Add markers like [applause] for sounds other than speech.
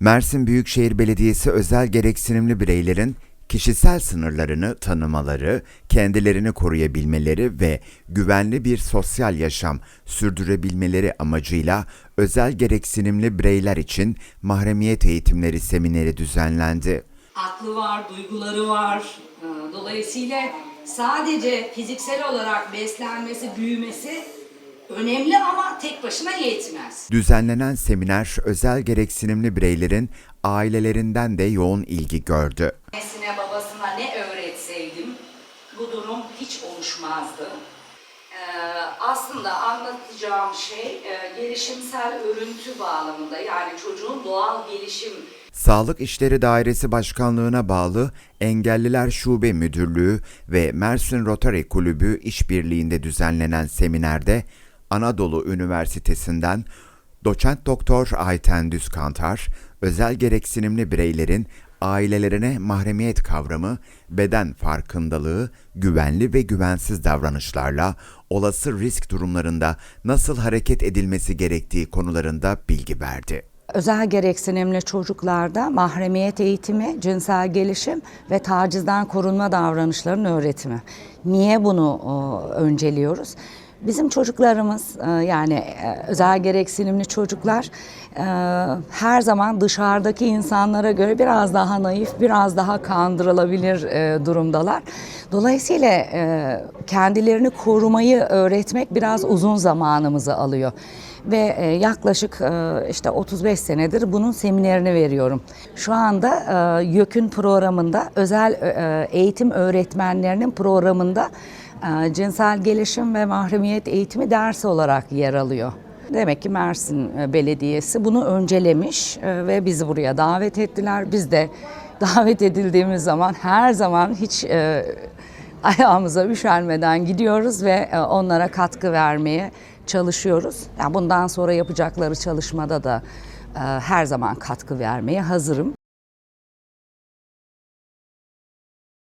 Mersin Büyükşehir Belediyesi özel gereksinimli bireylerin kişisel sınırlarını tanımaları, kendilerini koruyabilmeleri ve güvenli bir sosyal yaşam sürdürebilmeleri amacıyla özel gereksinimli bireyler için mahremiyet eğitimleri semineri düzenlendi. aklı var, duyguları var. Ee, Dolayısıyla sadece fiziksel olarak beslenmesi, büyümesi önemli ama tek başına yetmez. Düzenlenen seminer özel gereksinimli bireylerin ailelerinden de yoğun ilgi gördü. Annesine babasına ne öğretseydim bu durum hiç oluşmazdı. Ee, aslında anlatacağım şey e, gelişimsel örüntü bağlamında yani çocuğun doğal gelişim Sağlık İşleri Dairesi Başkanlığına bağlı Engelliler Şube Müdürlüğü ve Mersin Rotary Kulübü işbirliğinde düzenlenen seminerde Anadolu Üniversitesi'nden Doçent Doktor Ayten Düzkantar, özel gereksinimli bireylerin ailelerine mahremiyet kavramı, beden farkındalığı, güvenli ve güvensiz davranışlarla olası risk durumlarında nasıl hareket edilmesi gerektiği konularında bilgi verdi. Özel gereksinimli çocuklarda mahremiyet eğitimi, cinsel gelişim ve tacizden korunma davranışlarının öğretimi. Niye bunu önceliyoruz? Bizim çocuklarımız e, yani e, özel gereksinimli çocuklar e, her zaman dışarıdaki insanlara göre biraz daha naif, biraz daha kandırılabilir durumdalar. Dolayısıyla kendilerini korumayı öğretmek biraz uzun zamanımızı alıyor ve yaklaşık işte 35 senedir bunun seminerini veriyorum. Şu anda YÖK'ün programında özel eğitim öğretmenlerinin programında cinsel gelişim ve mahremiyet eğitimi dersi olarak yer alıyor. Demek ki Mersin e, Belediyesi bunu öncelemiş e, ve bizi buraya davet ettiler. Biz de [laughs] davet edildiğimiz zaman her zaman hiç e, ayağımıza üşenmeden gidiyoruz ve onlara katkı vermeye çalışıyoruz. Yani bundan sonra yapacakları çalışmada da her zaman katkı vermeye hazırım.